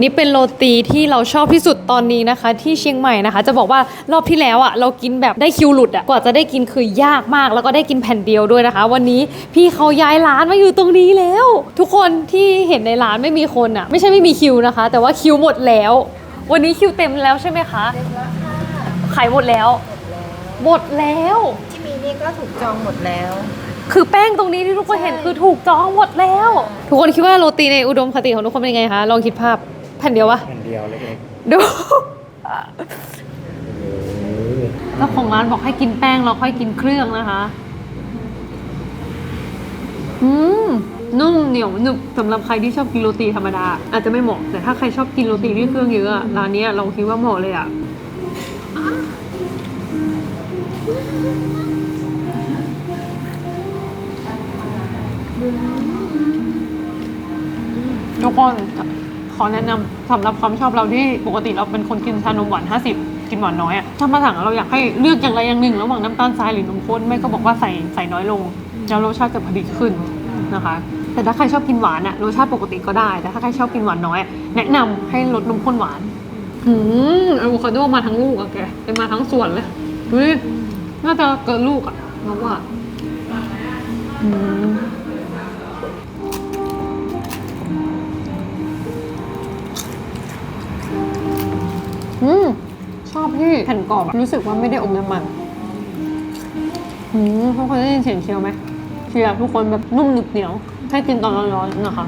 นี่เป็นโรตีที่เราชอบที่สุดตอนนี้นะคะ ที่เชียงใหม่นะคะ จะบอกว่ารอบที่แล้วอะเรากินแบบได้คิวหลุดอะกว่าจะได้กินคือยากมาก แล้วก็ได้กินแผ่นเดียวด้วยนะคะ วันนี้พี่เขาย้ายร้านมาอยู่ตรงนี้แล้ว ทุกคนที่เห็นในร้านไม่มีคนอะไม่ใช่ไม่มีคิวนะคะ แต่ว่าคิวหมดแล้ว วันนี้คิวเต็มแล้วใช่ไหมคะเต็มแล้วค่ะขายหมดแล้ว หมดแล้ว ที่มีนี่ก็ถูกจองหมดแล้ว คือแป้งตรงนี้ที่ทุกคนเห็นคือถูกจองหมดแล้ว ทุกคนคิดว่าโรตีในอุดมคติของทุกคนเป็นยังไงคะลองคิดภาพ แผ่นเดียววะแผ่นเดียวเล็กดูๆเจ้าของร้านบอกให้กินแป้งแล้วค่อยกินเครื่องนะคะ อืมนุ่มเหนียวหนึบสำหรับใครที่ชอบกินโรตีธรรมดา อาจจะไม่เหมาะแต่ถ้าใครชอบกินโรตีที่เครื่องเยอะอะร้านเนี้ยเราคิดว่าเหมาะเลยอะทุกคนข อแนะนำสำหรับความชอบเราที่ปกติเราเป็นคนกินชานมหวาน 50 กินหวานน้อยอะถ้ามาสั่งเราอยากให้เลือกอย่างใดอย่างหนึ่ง ระหว่างน้ำตาลทรายหรือนมข้นแม่ก็บอกว่าใส่ใส่น้อยลงแล้วรสชาติจะพอดีขึ้นนะคะ แต่ถ้าใครชอบกินหวานอะรสชาติปกติก็ได้ แต่ถ้าใครชอบกินหวานน้อยอะแนะนำให้ลดนมข้นหวานอืมอะโวคาโดมาทั้งลูกอะแกเป็นมาทั้งส่วนเลยดูดิน่าจะเกินลูกอะแล้วว่าอืม อืมชอบที่แผ่นกรอบรู้สึกว่าไม่ได้อมน้ำมันอืมทุกคนได้ยินเสียงเชียวไหมเชียร์ทุกคนแบบนุ่มหนึบเหนียวให้กินตอนร้อนๆนะคะ